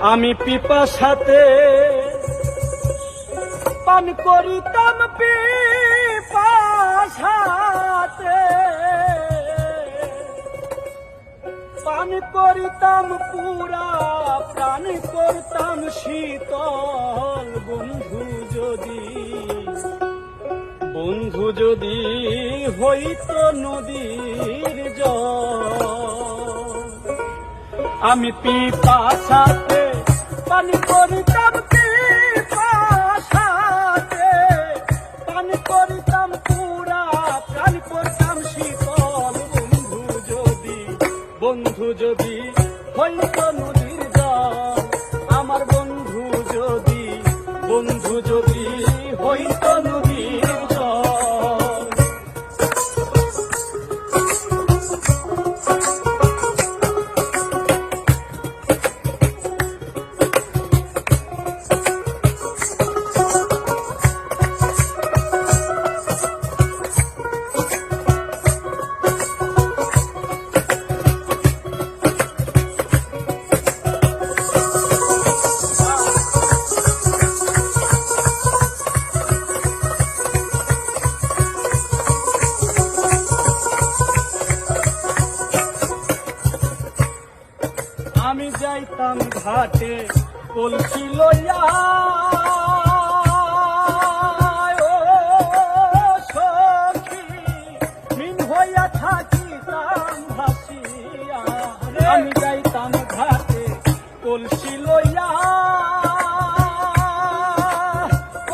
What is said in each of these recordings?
আমি পিপা সাথে পান করিতাম পিপা সাথে পান করিতাম পুরা, প্রাণ করতাম শীতল। বন্ধু যদি বন্ধু যদি হইত নদীর জল। আমি পিপাসাতে পানি করিতাম পিপাসাতে পানি করিতাম পুরা, প্রাণ করতাম শীতল বন্ধু যদি বন্ধু যদি হইত নদীর জল। আমার বন্ধু যদি বন্ধু যদি হইত নদীর যাইতাম ঘাটে কলসি লইয়া। আমি যাইতাম ঘাটে কলসি লইয়া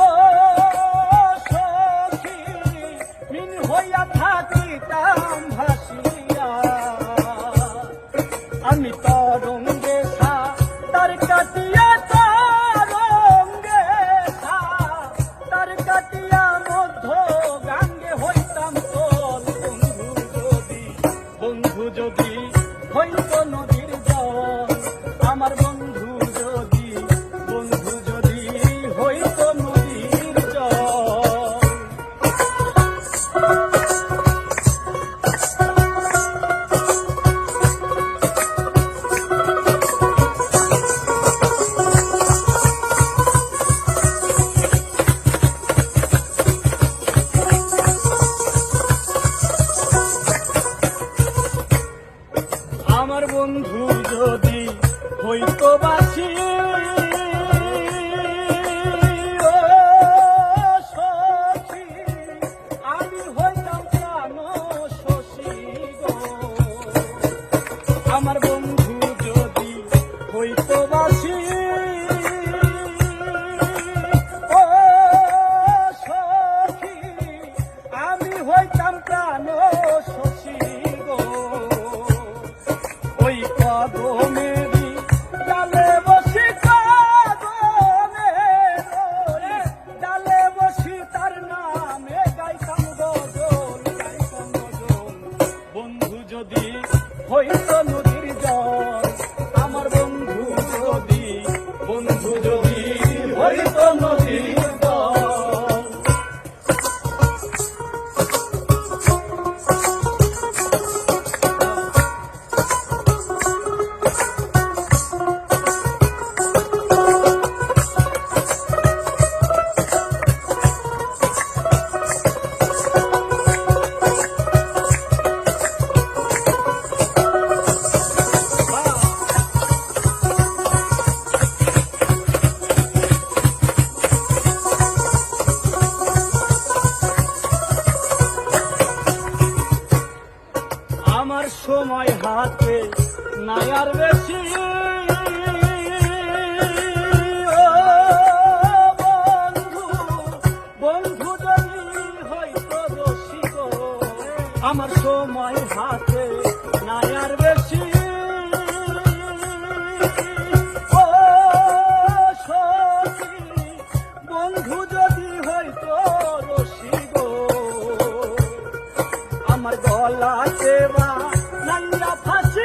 ও সখী, মিন হইয়া থাকিতাম ভাসিয়া হইতো কইতো সময় হাতে নাই আর বেশি আমার সময় হাতে নাই আর বেশি বন্ধু যদি হয়তো রসিব আমার গলা সেবা நல்ல பசு